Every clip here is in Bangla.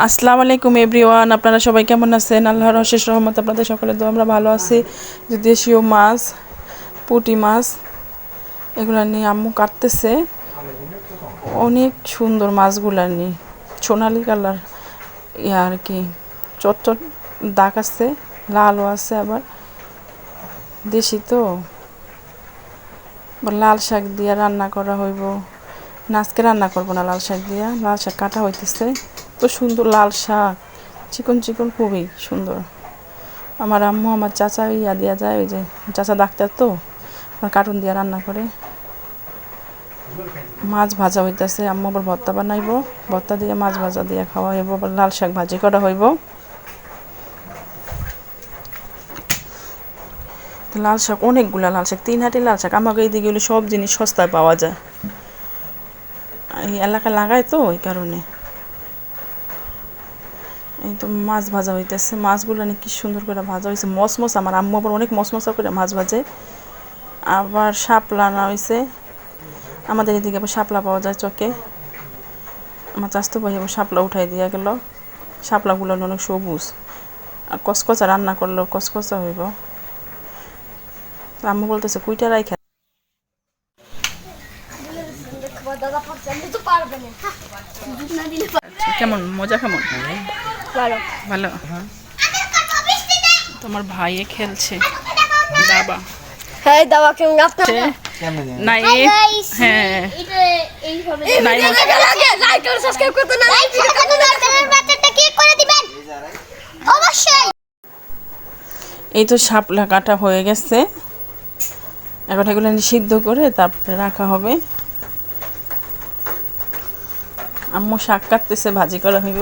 আসসালামু আলাইকুম এভরিওয়ান, আপনারা সবাই কেমন আছেন? আল্লাহর অশেষ রহমত আপনাদের সকলে তো আমরা ভালো আছি। যে দেশীয় মাছ, পুঁটি মাছ, এগুলো নিয়ে আম্মু কাটতেছে। অনেক সুন্দর মাছগুলা নিয়ে সোনালি কালার। ইয়া আর কি, চটচট দাগ আছে, লালও আছে আবার। দেশি তো। লাল শাক দিয়ে রান্না করা হইব। না, আজকে রান্না করব না, লাল শাক দিয়া। লাল শাক কাটা হইতেছে। তো সুন্দর লাল শাক। চিকন চিকন, খুবই সুন্দর। আমার আম্মু, আমার চাচা ইয়া দিয়া যায়, ওই যে চাচা ডাক্তার তো কার্টুন দিয়া রান্না করে। মাছ ভাজা হইতেছে, আম্মু আবার ভর্তা বানাইব। ভর্তা দিয়ে মাছ ভাজা দিয়ে খাওয়া হইব আবার লাল শাক ভাজি করা হইব। লাল শাক, অনেকগুলা লাল শাক তিন হাটি লাল শাক। আমাকে এইদিকে সব জিনিস সস্তায় পাওয়া যায়। এই এলাকা লাগায় তো ওই কারণে। এই তো মাছ ভাজা হইতেছে। মাছগুলো অনেক কি সুন্দর করে ভাজা হয়েছে মসমস, আমার আম্মু আবার অনেক মসমসা করে মাছ ভাজে। আবার শাপলা আনা হয়েছে আমাদের এদিকে আবার শাপলা পাওয়া যায় চকে। আমার চাস্তো ভাই আবার শাপলা উঠাই দিয়ে গেল। শাপলাগুলো অনেক সবুজ। আর কসকচা রান্না করলেও কসকচা হইব। আম্মু বলতেছে, কুইটা রাইখা দাদা পাচ্ছে আমি তো পারবে না দুধ না দিলে কেমন? মজা কেমন? ভালো। ভালো? তোমার ভাইয়ে খেলছে। বাবা হ্যাঁ দাবা কেমন আপনার হ্যাঁ। লাইক আর সাবস্ক্রাইব করতে না লাইক করে দিবেন। অবশ্যই। এই তো শাপলা কাটা হয়ে গেছে। এখন এগুলো সিদ্ধ করে তারপরে রাখা হবে। আম্মু শাক কাটতেছে, ভাজি করা হইব।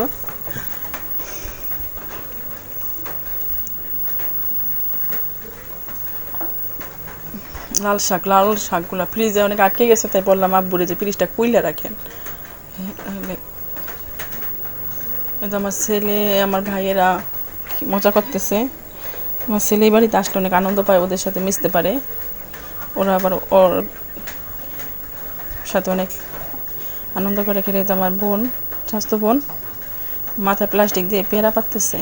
লাল শাক, লাল শাকগুলো ফ্রিজে অনেক আটকে গেছে, তাই বললাম আব্বুরে যে ফ্রিজটা কুইলে রাখেন। আমার ছেলে, আমার ভাইয়েরা মজা করতেছে। আমার ছেলে বাড়িতে আসলে অনেক আনন্দ পায়, ওদের সাথে মিশতে পারে। ওরা আবার ওর সাথে অনেক আনন্দ করে খেলে তো আমার বোন, স্বাস্থ্য বোন, মাথায় প্লাস্টিক দিয়ে পেয়ারা পাততেছে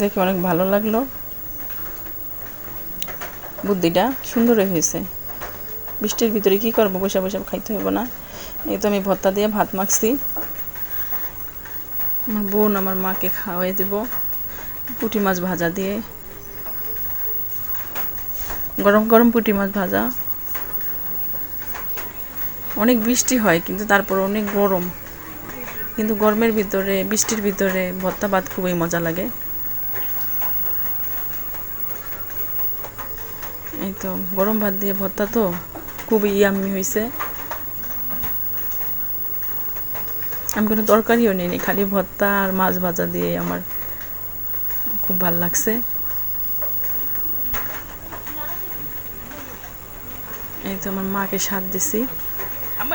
দেখে অনেক ভালো লাগল। বুদ্ধিটা সুন্দরই হয়েছে। বৃষ্টির ভিতরে কি করব? বসে বসে খাইতে হইব না। এই তো আমি ভর্তা দিয়ে ভাত মাখছি। আমার বোন আমার মাকে খাওয়াই দেব। পুঁটি মাছ ভাজা দিয়ে। গরম গরম পুঁটি মাছ ভাজা। অনেক বৃষ্টি হয়, কিন্তু তারপর অনেক গরম। কিন্তু গরমের ভিতরে, বৃষ্টির ভিতরে ভর্তা ভাত খুবই মজা লাগে। এই তো, গরম ভাত দিয়ে ভর্তা তো খুবই ইয়াম্মি হয়েছে আমি কোনো তরকারিও নিইনি, খালি ভর্তা আর মাছ ভাজা দিয়ে আমার খুব ভালো লাগছে। এই তো আমার মাকে স্বাদ দিছি।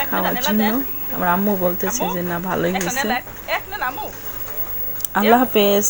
খাওয়ার জন্য আমার আম্মু বলতেছে যে না ভালোই হয়েছে। আল্লাহ হাফেজ।